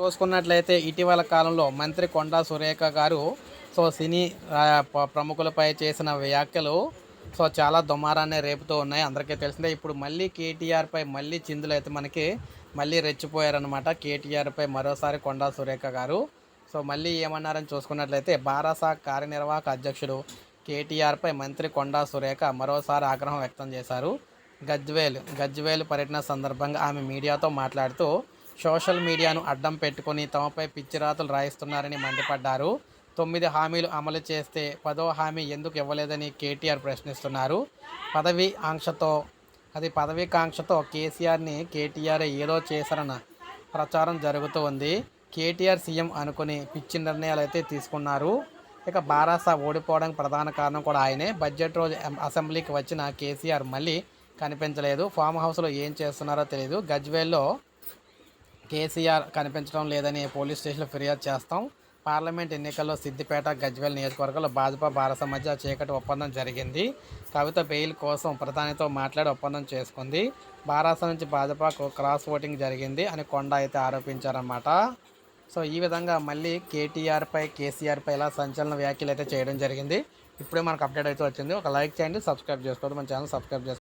చూసుకున్నట్లయితే ఇటీవల కాలంలో మంత్రి కొండా సురేఖ గారు సో సినీ ప్రముఖులపై చేసిన వ్యాఖ్యలు సో చాలా దుమారాన్ని రేపుతూ ఉన్నాయి. అందరికీ తెలిసిందే ఇప్పుడు మళ్ళీ కేటీఆర్పై మళ్ళీ చిందులు అయితే మనకి మళ్ళీ రెచ్చిపోయారనమాట కేటీఆర్పై మరోసారి కొండా సురేఖ గారు. సో మళ్ళీ ఏమన్నారని చూసుకున్నట్లయితే బారాసా కార్యనిర్వాహక అధ్యక్షుడు కేటీఆర్పై మంత్రి కొండా సురేఖ మరోసారి ఆగ్రహం వ్యక్తం చేశారు. గజ్వేల్ గజ్వేల్ పర్యటన సందర్భంగా ఆమె మీడియాతో మాట్లాడుతూ సోషల్ మీడియాను అడ్డం పెట్టుకొని తమపై పిచ్చిరాతలు రాయిస్తున్నారని మండిపడ్డారు. తొమ్మిది హామీలు అమలు చేస్తే పదో హామీ ఎందుకు ఇవ్వలేదని కేటీఆర్ ప్రశ్నిస్తున్నారు. పదవి ఆంక్షతో అది పదవి కాంక్షతో కేసీఆర్ని కేటీఆర్ ఏదో చేశారన్న ప్రచారం జరుగుతూ ఉంది. కేటీఆర్ సీఎం అనుకుని పిచ్చి నిర్ణయాలు అయితే తీసుకున్నారు. ఇక బారాసా ఓడిపోవడానికి ప్రధాన కారణం కూడా ఆయనే. బడ్జెట్ రోజు అసెంబ్లీకి వచ్చిన కేసీఆర్ మళ్ళీ కనిపించలేదు. ఫామ్ హౌస్లో ఏం చేస్తున్నారో తెలియదు గజ్వేల్లో కేసీఆర్ కనిపించడం లేదని పోలీస్ స్టేషన్లో ఫిర్యాదు చేస్తాం. పార్లమెంట్ ఎన్నికల్లో సిద్దిపేట గజ్వేల్ నియోజకవర్గంలో భాజపా భారత మధ్య చీకటి ఒప్పందం జరిగింది. కవిత బెయిల్ కోసం ప్రధానితో మాట్లాడి ఒప్పందం చేసుకుంది. బారాస నుంచి భాజపాకు క్రాస్ ఓటింగ్ జరిగింది అని కొండ అయితే ఆరోపించారన్నమాట. సో ఈ విధంగా మళ్ళీ కేటీఆర్పై కేసీఆర్పై ఇలా సంచలన వ్యాఖ్యలు అయితే చేయడం జరిగింది. ఇప్పుడే మనకు అప్డేట్ అయితే వచ్చింది. ఒక లైక్ చేయండి సబ్స్క్రైబ్ చేసుకోవద్దు మన ఛానల్ సబ్స్క్రైబ్ చేసుకోండి.